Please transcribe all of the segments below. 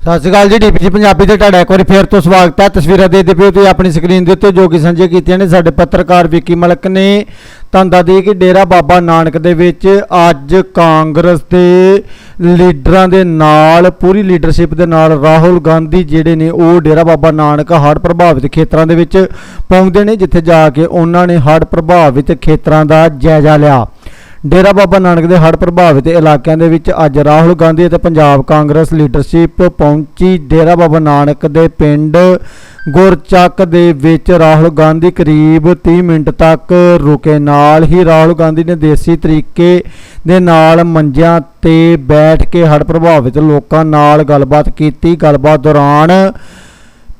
ਸਤਿ ਸ਼੍ਰੀ ਅਕਾਲ ਜੀ ਡੀਪੀਜੀ ਪੰਜਾਬੀ ਤੇ ਤੁਹਾਡਾ ਇੱਕ ਵਾਰੀ ਫੇਰ ਤੋਂ ਸਵਾਗਤ ਹੈ। ਤਸਵੀਰਾਂ ਦੇਖਦੇ ਹੋ ਤੁਸੀਂ ਆਪਣੀ ਸਕਰੀਨ ਦੇ ਉੱਤੇ ਜੋ ਕਿ ਸਾਂਝੇ ਕੀਤੀਆਂ ਨੇ ਸਾਡੇ ਪੱਤਰਕਾਰ ਵਿੱਕੀ ਮਲਕ ਨੇ। ਤੁਹਾਨੂੰ ਦੱਸ ਦਈਏ ਕਿ ਡੇਰਾ ਬਾਬਾ ਨਾਨਕ ਦੇ ਵਿੱਚ ਅੱਜ ਕਾਂਗਰਸ ਦੇ ਲੀਡਰਾਂ ਦੇ ਨਾਲ, ਪੂਰੀ ਲੀਡਰਸ਼ਿਪ ਦੇ ਨਾਲ ਰਾਹੁਲ ਗਾਂਧੀ ਜਿਹੜੇ ਨੇ, ਉਹ ਡੇਰਾ ਬਾਬਾ ਨਾਨਕ ਹੜ੍ਹ ਪ੍ਰਭਾਵਿਤ ਖੇਤਰਾਂ ਦੇ ਵਿੱਚ ਪਹੁੰਚਦੇ ਨੇ, ਜਿੱਥੇ ਜਾ ਕੇ ਉਹਨਾਂ ਨੇ ਹੜ੍ਹ ਪ੍ਰਭਾਵਿਤ ਖੇਤਰਾਂ ਦਾ ਜਾਇਜ਼ਾ ਲਿਆ। ਡੇਰਾ ਬਾਬਾ ਨਾਨਕ ਦੇ ਹੜ੍ਹ ਪ੍ਰਭਾਵਿਤ ਇਲਾਕਿਆਂ ਦੇ ਵਿੱਚ ਅੱਜ ਰਾਹੁਲ ਗਾਂਧੀ ਅਤੇ ਪੰਜਾਬ ਕਾਂਗਰਸ ਲੀਡਰਸ਼ਿਪ ਪਹੁੰਚੀ। ਡੇਰਾ ਬਾਬਾ ਨਾਨਕ ਦੇ ਪਿੰਡ ਗੁਰਚੱਕ ਦੇ ਵਿੱਚ ਰਾਹੁਲ ਗਾਂਧੀ ਕਰੀਬ 30 ਮਿੰਟ ਤੱਕ ਰੁਕੇ। ਨਾਲ ਹੀ ਰਾਹੁਲ ਗਾਂਧੀ ਨੇ ਦੇਸੀ ਤਰੀਕੇ ਦੇ ਨਾਲ ਮੰਜਿਆਂ ਤੇ ਬੈਠ ਕੇ ਹੜ੍ਹ ਪ੍ਰਭਾਵਿਤ ਲੋਕਾਂ ਨਾਲ ਗੱਲਬਾਤ ਕੀਤੀ। ਗੱਲਬਾਤ ਦੌਰਾਨ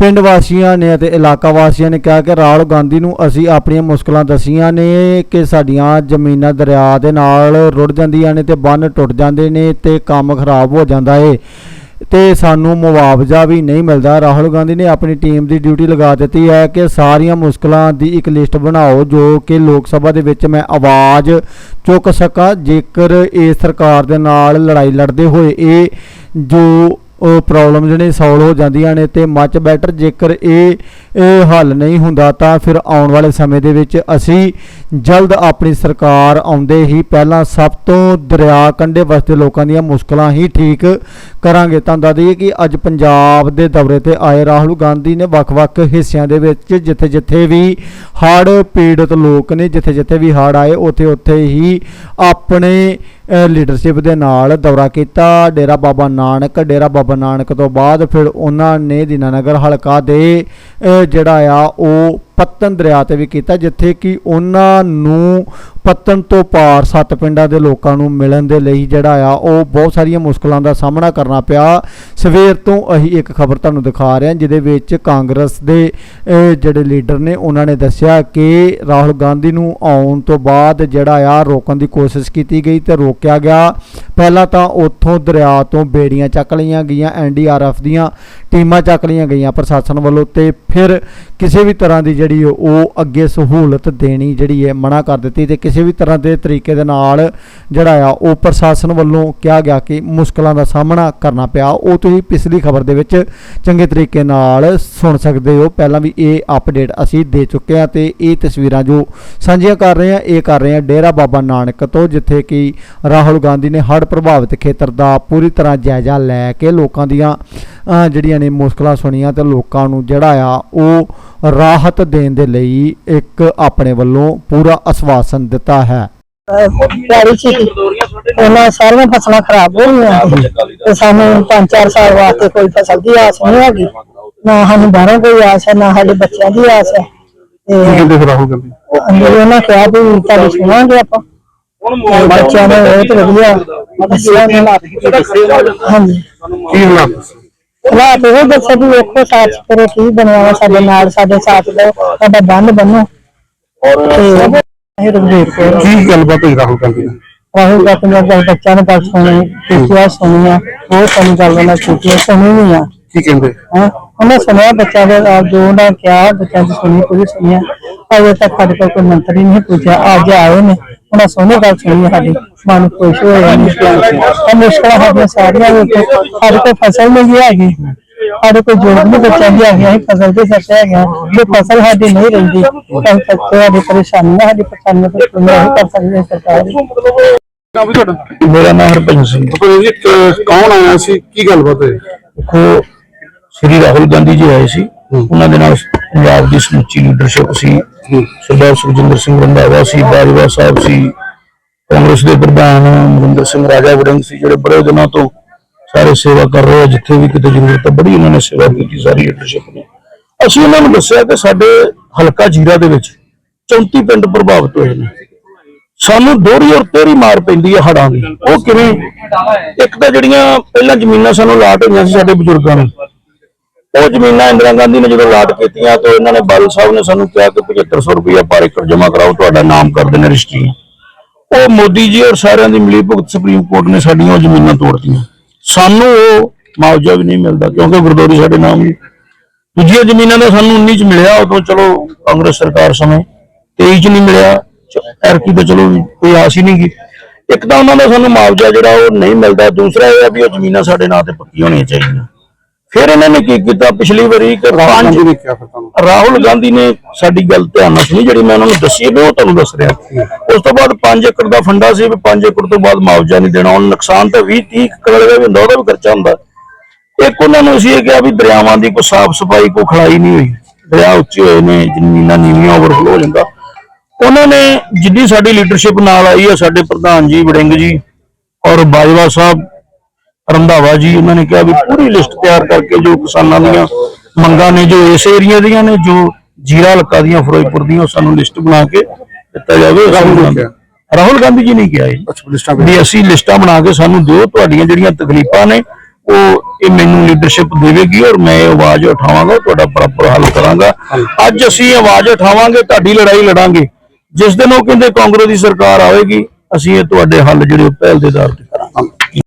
ਪਿੰਡ ਵਾਸੀਆਂ ਨੇ ਅਤੇ ਇਲਾਕਾ ਵਾਸੀਆਂ ਨੇ ਕਿਹਾ ਕਿ ਰਾਹੁਲ ਗਾਂਧੀ ਨੂੰ ਅਸੀਂ ਆਪਣੀਆਂ ਮੁਸ਼ਕਲਾਂ ਦਸੀਆਂ ਨੇ ਕਿ ਸਾਡੀਆਂ ਜ਼ਮੀਨਾਂ ਦਰਿਆ ਦੇ ਨਾਲ ਰੁੜ ਜਾਂਦੀਆਂ ਨੇ ਤੇ ਬੰਨ ਟੁੱਟ ਜਾਂਦੇ ਨੇ ਤੇ ਕੰਮ ਖਰਾਬ ਹੋ ਜਾਂਦਾ ਏ ਤੇ ਸਾਨੂੰ ਮੁਆਵਜ਼ਾ ਵੀ ਨਹੀਂ ਮਿਲਦਾ। ਰਾਹੁਲ ਗਾਂਧੀ ਨੇ ਆਪਣੀ ਟੀਮ ਦੀ ਡਿਊਟੀ ਲਗਾ ਦਿੱਤੀ ਹੈ ਕਿ ਸਾਰੀਆਂ ਮੁਸ਼ਕਲਾਂ ਦੀ ਇੱਕ ਲਿਸਟ ਬਣਾਓ ਜੋ ਕਿ ਲੋਕ ਸਭਾ ਦੇ ਵਿੱਚ ਮੈਂ ਆਵਾਜ਼ ਚੁੱਕ ਸਕਾਂ। ਜੇਕਰ ਇਹ ਸਰਕਾਰ ਦੇ ਨਾਲ ਲੜਾਈ ਲੜਦੇ ਹੋਏ ਇਹ ਜੋ ਉਹ ਪ੍ਰੋਬਲਮ ਜਿਹੜੇ ਸੋਲਵ ਹੋ ਜਾਂਦੀਆਂ ਨੇ ਤੇ ਮੱਚ ਬੈਟਰ ਜੇਕਰ ਇਹ ਇਹ ਹੱਲ ਨਹੀਂ ਹੁੰਦਾ ਤਾਂ ਫਿਰ ਆਉਣ ਵਾਲੇ ਸਮੇਂ ਦੇ ਵਿੱਚ ਅਸੀਂ ਜਲਦ ਆਪਣੀ ਸਰਕਾਰ ਆਉਂਦੇ ਹੀ ਪਹਿਲਾਂ ਸਭ ਤੋਂ ਦਰਿਆ ਕੰਢੇ ਵਸਦੇ ਲੋਕਾਂ ਦੀਆਂ ਮੁਸ਼ਕਲਾਂ ਹੀ ਠੀਕ ਕਰਾਂਗੇ। ਤਾਂ ਦੱਸ ਕਿ ਅੱਜ ਪੰਜਾਬ ਦੇ ਦੌਰੇ ਤੇ ਆਏ ਰਾਹੁਲ ਗਾਂਧੀ ਨੇ ਵੱਖ-ਵੱਖ ਹਿੱਸਿਆਂ ਦੇ ਵਿੱਚ ਜਿੱਥੇ-ਜਿੱਥੇ ਵੀ ਹੜ੍ਹ ਪੀੜਤ ਲੋਕ ਨੇ, ਜਿੱਥੇ-ਜਿੱਥੇ ਵੀ ਹੜ੍ਹ ਆਏ, ਉੱਥੇ-ਉੱਥੇ ਹੀ ਆਪਣੇ ਲੀਡਰਸ਼ਿਪ ਦੇ ਨਾਲ ਦੌਰਾ ਕੀਤਾ। ਡੇਰਾ ਬਾਬਾ ਨਾਨਕ, ਡੇਰਾ ਬਾਬਾ ਨਾਨਕ ਤੋਂ ਬਾਅਦ ਫਿਰ ਉਹਨਾਂ ਨੇ ਦੀਨਾਨਗਰ ਹਲਕਾ ਦੇ ਜਿਹੜਾ ਆ, ਉਹ ਪੱਤਨ ਦਰਿਆ ਤੇ ਵੀ ਕੀਤਾ, ਜਿੱਥੇ ਕਿ ਉਹਨਾਂ ਨੂੰ ਪੱਤਨ ਤੋਂ ਪਾਰ ਸੱਤ ਪਿੰਡਾਂ ਦੇ ਲੋਕਾਂ ਨੂੰ ਮਿਲਣ ਦੇ ਲਈ ਜਿਹੜਾ ਆ, ਉਹ ਬਹੁਤ ਸਾਰੀਆਂ ਮੁਸ਼ਕਲਾਂ ਦਾ ਸਾਹਮਣਾ ਕਰਨਾ ਪਿਆ। ਸਵੇਰ ਤੋਂ ਅਸੀਂ ਇੱਕ ਖਬਰ ਤੁਹਾਨੂੰ ਦਿਖਾ ਰਹੇ ਹਾਂ, ਜਿਹਦੇ ਵਿੱਚ ਕਾਂਗਰਸ ਦੇ ਜਿਹੜੇ ਲੀਡਰ ਨੇ, ਉਹਨਾਂ ਨੇ ਦੱਸਿਆ ਕਿ ਰਾਹੁਲ ਗਾਂਧੀ ਨੂੰ ਆਉਣ ਤੋਂ ਬਾਅਦ ਜਿਹੜਾ ਆ, ਰੋਕਣ ਦੀ ਕੋਸ਼ਿਸ਼ ਕੀਤੀ ਗਈ ਤੇ ਰੋਕਿਆ ਗਿਆ। ਪਹਿਲਾਂ ਤਾਂ ਉੱਥੋਂ ਦਰਿਆ ਤੋਂ ਬੇੜੀਆਂ ਚੱਕ ਲਈਆਂ ਗਈਆਂ ਐਨਡੀਆਰਐਫ ਦੀਆਂ ਟੀਮਾਂ ਚੱਕ ਲਈਆਂ ਗਈਆਂ ਪ੍ਰਸ਼ਾਸਨ ਵੱਲੋਂ ਤੇ ਫਿਰ ਕਿਸੇ ਵੀ ਤਰ੍ਹਾਂ ਦੀ ਜਿਹੜੀ ਉਹ ਅੱਗੇ ਸਹੂਲਤ ਦੇਣੀ ਜਿਹੜੀ ਹੈ, ਮਨਾ ਕਰ ਦਿੱਤੀ ਤੇ ਕਿਸੇ ਵੀ ਤਰ੍ਹਾਂ ਦੇ ਤਰੀਕੇ ਦੇ ਨਾਲ ਜਿਹੜਾ ਆ, ਉਹ ਪ੍ਰਸ਼ਾਸਨ ਵੱਲੋਂ ਕਿਹਾ ਗਿਆ ਕਿ ਮੁਸ਼ਕਲਾਂ ਦਾ ਸਾਹਮਣਾ ਕਰਨਾ ਪਿਆ। ਉਹ ਤੁਸੀਂ ਪਿਛਲੀ ਖਬਰ ਦੇ ਵਿੱਚ ਚੰਗੇ ਤਰੀਕੇ ਨਾਲ ਸੁਣ ਸਕਦੇ ਹੋ। ਪਹਿਲਾਂ ਵੀ ਇਹ ਅਪਡੇਟ ਅਸੀਂ ਦੇ ਚੁੱਕੇ ਹਾਂ ਤੇ ਇਹ ਤਸਵੀਰਾਂ ਜੋ ਸਾਂਝੀਆਂ ਕਰ ਰਹੇ ਹਾਂ, ਇਹ ਕਰ ਰਹੇ ਹਾਂ ਡੇਰਾ ਬਾਬਾ ਨਾਨਕ ਤੋਂ, ਜਿੱਥੇ ਕਿ ਰਾਹੁਲ ਗਾਂਧੀ ਨੇ ਹੜ੍ਹ ਪ੍ਰਭਾਵਿਤ ਖੇਤਰ ਦਾ ਪੂਰੀ ਤਰ੍ਹਾਂ ਜਾਇਜ਼ਾ ਲੈ ਕੇ ਲੋਕਾਂ ਦੀਆਂ ਜਿਹੜੀਆਂ ਨੇ ਮੁਸ਼ਕਲਾਂ ਸੁਣੀਆਂ ਤੇ ਲੋਕਾਂ ਨੂੰ ਜਿਹੜਾ ਆ ਉਹ ਰਾਹਤ ਦੇਣ ਦੇ ਲਈ ਇੱਕ ਆਪਣੇ ਵੱਲੋਂ ਪੂਰਾ ਆਸ਼ਵਾਸਨ ਦਿੱਤਾ ਹੈ। ਪਿਆਰੀ ਸੀ ਉਹਨਾਂ ਸਾਰੀਆਂ ਫਸਲਾਂ ਖਰਾਬ ਹੋ ਗਈਆਂ ਤੇ ਸਾਨੂੰ 5-4 ਸਾਲ ਵਾਸਤੇ ਕੋਈ ਫਸਲ ਦੀ ਆਸ ਨਹੀਂ ਹੈਗੀ। ਨਾ ਸਾਨੂੰ ਬਾਹਰੋਂ ਕੋਈ ਆਸ ਹੈ ਨਾ ਸਾਡੇ ਬੱਚਿਆਂ ਦੀ ਆਸ ਹੈ। ਤੇ ਉਹਨਾਂ ਕਿਹਾ ਵੀ ਤੁਹਾਡੀ ਸੁਣਾਂਗੇ ਆਪਾਂ। ਬੱਚਿਆਂ ਨੇ ਬਹੁਤ ਵਧੀਆ। ਉਹਨਾਂ ਨੇ। ਹਾਂਜੀ ਕੀ ਹਾਲਾਤ? ਰਾਤ ਉਹ ਦੱਸਿਆ ਵੀ ਵੇਖੋ ਸਾਥ ਕਰੋ ਕੀ ਬਣਿਆ ਵਾ ਸਾਡੇ ਨਾਲ ਸਾਡੇ ਸਾਥ ਦਿਓ ਸਾਡਾ ਬੰਨ। ਬੰਨੋ ਤੇ ਇਹ ਰਣਜੀਤ ਕੌਰ। ਕੀ ਗੱਲਬਾਤ ਹੋਈ ਰਾਹੁਲ ਗਾਂਧੀ ਨਾਲ? ਰਾਹੁਲ ਦਾ ਪੰਜਾਬ ਦਾ ਬੱਚਾ ਨੇ ਗੱਲ ਸੁਣੀ ਕੁੱਤੀਆਂ ਸੁਣੀਆਂ ਉਹ ਸਾਨੂੰ ਗੱਲ ਉਹਨਾਂ ਕੁੱਤੀਆਂ ਸੁਣੀ ਨਹੀਂ ਆ। ਕੀ ਕਹਿੰਦੇ? ਹੈਂ। ਉਹਨੇ ਸੁਣਿਆ ਬੱਚਾ ਦੇ ਆਪ ਜੋ ਉਹਨਾਂ ਕਿਹਾ ਬੱਚਾ ਦੀ ਸੁਣੀ ਪੂਰੀ ਸੁਣੀਆ ਅਜੇ ਤੱਕ ਸਾਡੇ ਕੋਲ ਕੋਈ ਮੰਤਰੀ ਨਹੀਂ ਪੁੱਛਿਆ ਅੱਜ ਆਏ ਨੇ। ਉਹਨਾਂ ਸੋਹਣੀ ਗੱਲ ਸੁਣੀ ਹੈ ਸਾਡੀ ਮਨ ਖੁਸ਼ ਹੋਇਆ ਇਹ ਮੁਸ਼ਕਲਾਂ ਸਾਡੀਆਂ ਸਾਰੀਆਂ ਵਿੱਚ ਸਾਡੇ ਕੋਲ ਫਸਲ ਨਹੀਂ ਹੈਗੀ। ਸਾਡੇ ਕੋਲ ਜੋੜ ਨਹੀਂ ਦੀ ਹੈਗੀ ਅਸੀਂ ਫਸਲ ਦੇ ਹੈਗੇ ਹਾਂ। ਜੇ ਫਸਲ ਸਾਡੀ ਨਹੀਂ ਰਹਿੰਦੀ ਤਾਂ ਬੱਚੇ ਸਾਡੀ ਪਰੇਸ਼ਾਨੀ ਹੈ ਸਾਡੀ ਪਰੇਸ਼ਾਨੀ ਤੋਂ ਕੋਈ ਨਹੀਂ ਕਰ ਸਕਦੀ ਹੈ ਸਰਕਾਰ? ਨਾ ਵੀ ਤੁਹਾਡਾ? ਮੇਰਾ ਨਾਮ ਹਰਭਜਨ ਸਿੰਘ ਹੈ। ਪਰ ਜੀ ਕੌਣ ਆਇਆ ਸੀ? ਕੀ ਗੱਲਬਾਤ ਹੋਈ? ਦੇਖੋ ਸ੍ਰੀ ਰਾਹੁਲ ਗਾਂਧੀ ਜੀ ਆਏ ਸੀ। ਉਹਨਾਂ ਦੇ ਨਾਲ ਪੰਜਾਬ ਦੀ ਸਮੁੱਚੀ ਲੀਡਰਸ਼ਿਪ ਸੀ। ਸਰਦਾਰ ਸੁਖਜਿੰਦਰ ਸਿੰਘ ਰੰਧਾਵਾ ਸੀ ਬਾਜਵਾ ਸਾਹਿਬ ਸੀ ਕਾਂਗਰਸ ਦੇ ਪ੍ਰਧਾਨ ਮਨਿੰਦਰ ਸਿੰਘ ਰਾਜਾ ਵੜਿੰਗ ਸੀ ਜਿਹੜੇ ਬੜੇ ਦਿਨਾਂ ਤੋਂ ਸਾਰੇ ਸੇਵਾ ਕਰ ਰਹੇ ਜਿੱਥੇ ਵੀ ਕਿਤੇ ਜ਼ਰੂਰਤ ਹੈ ਬੜੀ ਉਹਨਾਂ ਨੇ ਸੇਵਾ ਕੀਤੀ ਸਾਰੀ ਲੀਡਰਸ਼ਿਪ ਨੇ। ਅਸੀਂ ਉਹਨਾਂ ਨੂੰ ਦੱਸਿਆ ਕਿ ਸਾਡੇ ਹਲਕਾ ਜੀਰਾ ਦੇ ਵਿੱਚ 34 ਪਿੰਡ ਪ੍ਰਭਾਵਿਤ ਹੋਏ ਨੇ। ਸਾਨੂੰ ਦੋਹਰੀ ਔਰ ਤੇਰੀ ਮਾਰ ਪੈਂਦੀ ਹੈ ਹੜਾਂ ਦੀ। ਉਹ ਕਿਵੇਂ? ਇੱਕ ਤਾਂ ਜਿਹੜੀਆਂ ਪਹਿਲਾਂ ਜ਼ਮੀਨਾਂ ਸਾਨੂੰ ਲਾਟ ਹੋਈਆਂ ਸੀ ਸਾਡੇ ਬਜ਼ੁਰਗਾਂ ਨੂੰ। ਉਹ ਜ਼ਮੀਨਾਂ ਇੰਦਰਾ ਗਾਂਧੀ ਨੇ ਜਦੋਂ ਲਾਟ ਕੀਤੀਆਂ ਤਾਂ ਇਹਨਾਂ ਨੇ ਬਾਦਲ ਸਾਹਿਬ ਨੇ ਸਾਨੂੰ ਕਿਹਾ ਕਿ 7500 ਰੁਪਇਆ ਪਰ ਏਕੜ ਜਮ੍ਹਾਂ ਕਰਾਓ, ਤੁਹਾਡਾ ਨਾਮ ਕਰ ਦੇਣੇ ਰਜਿਸਟਰੀ ਉਹ ਮੋਦੀ ਜੀ ਔਰ ਸਾਰਿਆਂ ਦੀ ਮਿਲੀ ਭੁਗਤ ਸੁਪਰੀਮ ਕੋਰਟ ਨੇ ਸਾਡੀਆਂ ਉਹ ਜ਼ਮੀਨਾਂ ਤੋੜਤੀਆਂ। ਸਾਨੂੰ ਉਹ ਮੁਆਵਜ਼ਾ ਵੀ ਨਹੀਂ ਮਿਲਦਾ, ਕਿਉਂਕਿ ਗੁਰਦੌਰੀ ਸਾਡੇ ਨਾਮ ਨਹੀਂ। ਦੂਜੀਆਂ ਜ਼ਮੀਨਾਂ ਦਾ ਸਾਨੂੰ 19 ਚ ਮਿਲਿਆ ਉਦੋਂ ਚਲੋ ਕਾਂਗਰਸ ਸਰਕਾਰ ਸਮੇਂ 23 ਚ ਨਹੀਂ ਮਿਲਿਆ ਐਰਕੀ ਤਾਂ ਚਲੋ ਕੋਈ ਆਸ ਹੀ ਨਹੀਂ ਗੀ। ਇੱਕ ਤਾਂ ਉਹਨਾਂ ਦਾ ਸਾਨੂੰ ਮੁਆਵਜ਼ਾ ਜਿਹੜਾ ਉਹ ਨਹੀਂ ਮਿਲਦਾ, ਦੂਸਰਾ ਇਹ ਆ ਵੀ ਉਹ ਜ਼ਮੀਨਾਂ ਸਾਡੇ ਨਾਂ ਤੇ ਪੱਕੀ ਹੋਣੀਆਂ ਚਾਹੀਦੀਆਂ। ਫਿਰ ਇਹਨਾਂ ਨੇ ਕੀ ਕੀਤਾ? ਪਿਛਲੀ ਵਾਰੀ ਕਿ ਰਾਹੁਲ ਗਾਂਧੀ ਨੇ ਕਿਹਾ ਫਿਰ ਤੁਹਾਨੂੰ। ਰਾਹੁਲ ਗਾਂਧੀ ਨੇ ਸਾਡੀ ਗੱਲ ਧਿਆਨ ਨਾਲ ਸੁਣੀ ਜਿਹੜੀ ਮੈਂ ਉਹਨਾਂ ਨੂੰ ਦੱਸੀ ਉਹ ਤੁਹਾਨੂੰ ਦੱਸ ਰਿਹਾ। ਉਸ ਤੋਂ ਬਾਅਦ 5 ਏਕੜ ਦਾ ਫੰਡਾ ਸੀ ਵੀ 5 ਏਕੜ ਤੋਂ ਬਾਅਦ ਮੁਆਵਜ਼ਾ ਨਹੀਂ ਦੇਣਾ। ਹੁਣ ਨੁਕਸਾਨ ਤਾਂ 20 30 ਏਕੜ ਦਾ ਵੀ ਹੁੰਦਾ ਉਹਦਾ ਵੀ ਖਰਚਾ ਹੁੰਦਾ। ਇੱਕ ਉਹਨਾਂ ਨੂੰ ਅਸੀਂ ਇਹ ਕਿਹਾ ਵੀ ਦਰਿਆਵਾਂ ਦੀ ਕੋਈ ਸਾਫ਼ ਸਫ਼ਾਈ ਕੋਈ ਖਲਾਈ ਨਹੀਂ ਹੋਈ। ਦਰਿਆ ਉੱਚੇ ਹੋਏ ਨੇ ਜ਼ਮੀਨਾਂ ਨੀਵੀਆਂ ਓਵਰਫਲੋ ਹੋ ਜਾਂਦਾ। ਉਹਨਾਂ ਨੇ ਜਿੱਦੀ ਸਾਡੀ ਲੀਡਰਸ਼ਿਪ ਨਾਲ ਆਈ ਹੈ ਸਾਡੇ ਪ੍ਰਧਾਨ ਜੀ ਵੜਿੰਗ ਜੀ ਔਰ ਬਾਜਵਾ ਸਾਹਿਬ ਰੰਧਾਵਾ ਜੀ ਉਹਨਾਂ ਨੇ ਕਿਹਾ ਵੀ ਪੂਰੀ ਲਿਸਟ ਤਿਆਰ ਕਰਕੇ ਜੋ ਕਿਸਾਨਾਂ ਦੀਆਂ ਮੰਗਾਂ ਨੇ ਜੋ ਇਸ ਏਰੀਆ ਦੀਆਂ ਨੇ ਜੋ ਜੀਰਾ ਹਲਕਾ ਦੀਆਂ ਫਿਰੋਜ਼ਪੁਰ ਦੀਆਂ ਉਹ ਸਾਨੂੰ ਲਿਸਟ ਬਣਾ ਕੇ ਦਿੱਤਾ ਜਾਵੇ। ਰਾਹੁਲ ਗਾਂਧੀ ਜੀ ਨੇ ਕਿਹਾ ਇਹ ਵੀ ਅਸੀਂ ਲਿਸਟਾਂ ਬਣਾ ਕੇ ਸਾਨੂੰ ਦਿਓ ਤੁਹਾਡੀਆਂ ਜਿਹੜੀਆਂ ਤਕਲੀਫਾਂ ਨੇ ਉਹ ਇਹ ਮੈਨੂੰ ਲੀਡਰਸ਼ਿਪ ਦੇਵੇਗੀ ਔਰ ਮੈਂ ਆਵਾਜ਼ ਉਠਾਵਾਂਗਾ ਤੁਹਾਡਾ ਪ੍ਰੋਪਰ ਹੱਲ ਕਰਾਂਗਾ। ਅੱਜ ਅਸੀਂ ਆਵਾਜ਼ ਉਠਾਵਾਂਗੇ ਤੁਹਾਡੀ ਲੜਾਈ ਲੜਾਂਗੇ। ਜਿਸ ਦਿਨ ਉਹ ਕਹਿੰਦੇ ਕਾਂਗਰਸ ਦੀ ਸਰਕਾਰ ਆਵੇਗੀ ਅਸੀਂ ਇਹ ਤੁਹਾਡੇ ਹੱਲ ਜਿਹੜੇ ਪਹਿਲ ਦੇ ਆਧਾਰ ਤੇ